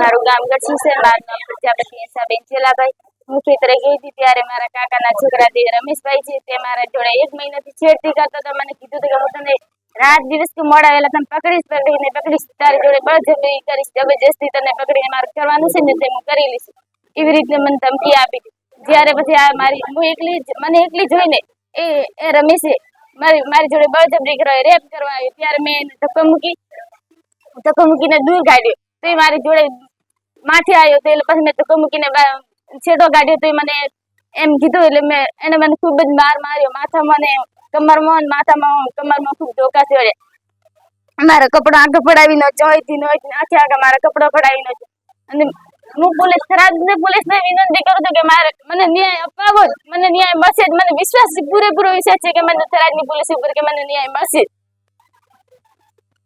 મારું ગામ ગઢસી છે મારું નામ પ્રજાપતિ ચેલાભાઈ હું ખેતરે ગઈ હતી ત્યારે મારા કાકાના છોકરા તે રમેશભાઈ છે, તે મારા જોડે એક મહિનાથી છેડતી કરતા હતા. મને કીધું કે હું તને રાત દિવસ તું મળાવેલા વેલા તને પકડીશ પકડીને પકડીશ. તારી જોડે બળજબરી કરીશ, જબરજસ્તી તને પકડીને મારે કરવાનું છે ને તે હું કરી લઈશ. એવી રીતે મને ધમકી આપી જ્યારે પછી આ મારી, હું એકલી મને એકલી જોઈને એ એ રમેશે મારી મારી જોડે બળજબરી કરવા, રેપ કરવા આવ્યો ત્યારે મેં એને ધક્કો મૂકી, ધક્કો મૂકીને દૂર કાઢ્યો. તો એ મારી જોડે માથે આવ્યો તો એટલે પછી મેં ધક્કો મૂકીને છેડો કાઢ્યો તો મને એમ કીધું એટલે મેં એને મને ખૂબ જ માર માર્યો. માથામાં ને કમરમાં માથામાં કમરમાં ખૂબ ધોકા થયો મારા કપડા આગળ પડાવીને જોઈતી નહોતી આખે આગળ મારા કપડા પડાવી નો અને હું પોલીસ ખરાબ પોલીસને વિનંતી કરું છું કે મારે મને ન્યાય અપાવો મને ન્યાય મળશે મને વિશ્વાસ પૂરેપૂરો વિશ્વાસ છે કે મને થરાદની પોલીસ ઉપર કે મને ન્યાય મળશે.